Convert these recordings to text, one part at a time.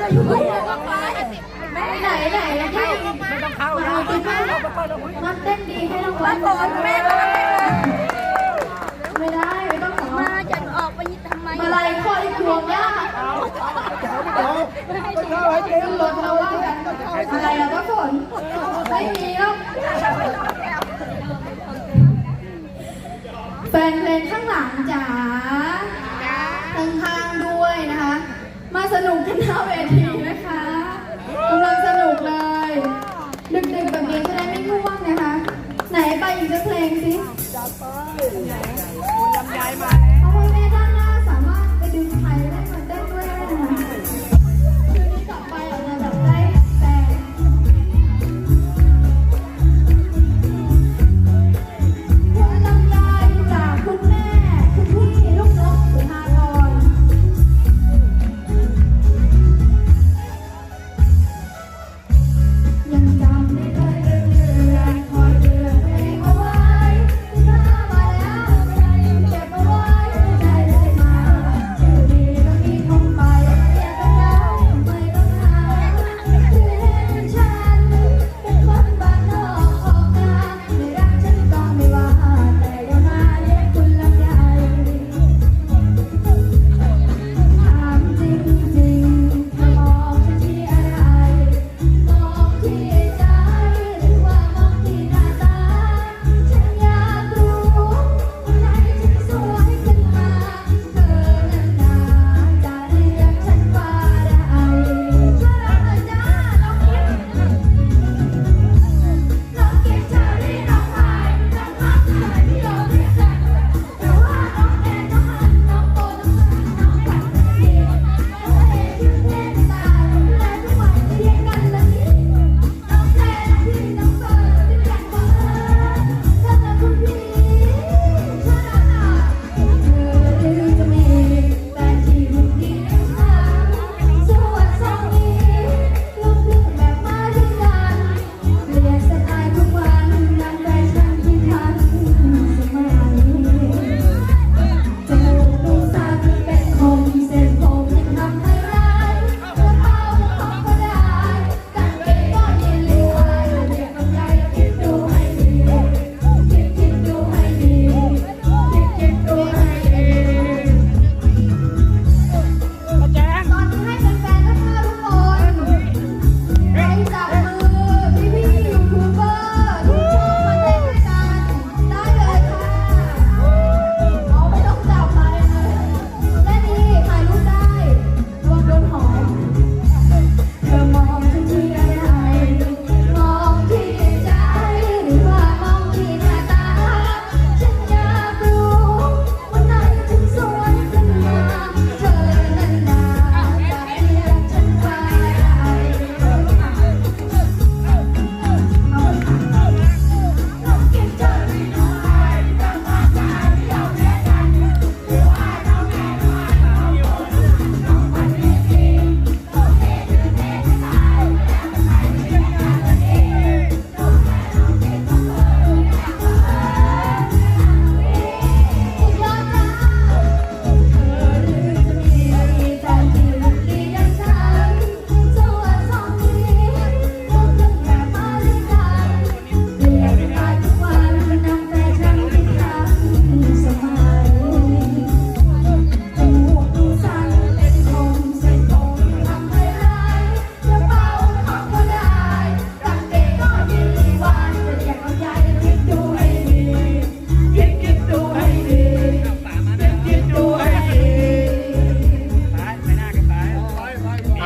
ได้อยู่ไม่ไหนไหนแล้วที่ไม่ต้องเข้านะมันเต้นดีให้เรางวัก่อนแม่ไม่ได้ไม่ต้องอมาจะออกไปทำไมมาลายขอที่วงยากไม่เข้าให้เต็มเลยเราว่ากันอะไรอะทุกคนไม่มีแล้วแฟนเพลงข้างหลังจ๋าข้าง มาสนุกกันหน้าเวทีนะคะกำลังสนุกเลยดึกๆแบบนี้จะได้ไม่ง่วงนะคะ ไหนไปอีกจะเพลงสิ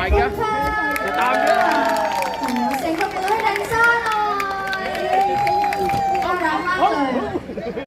Micah.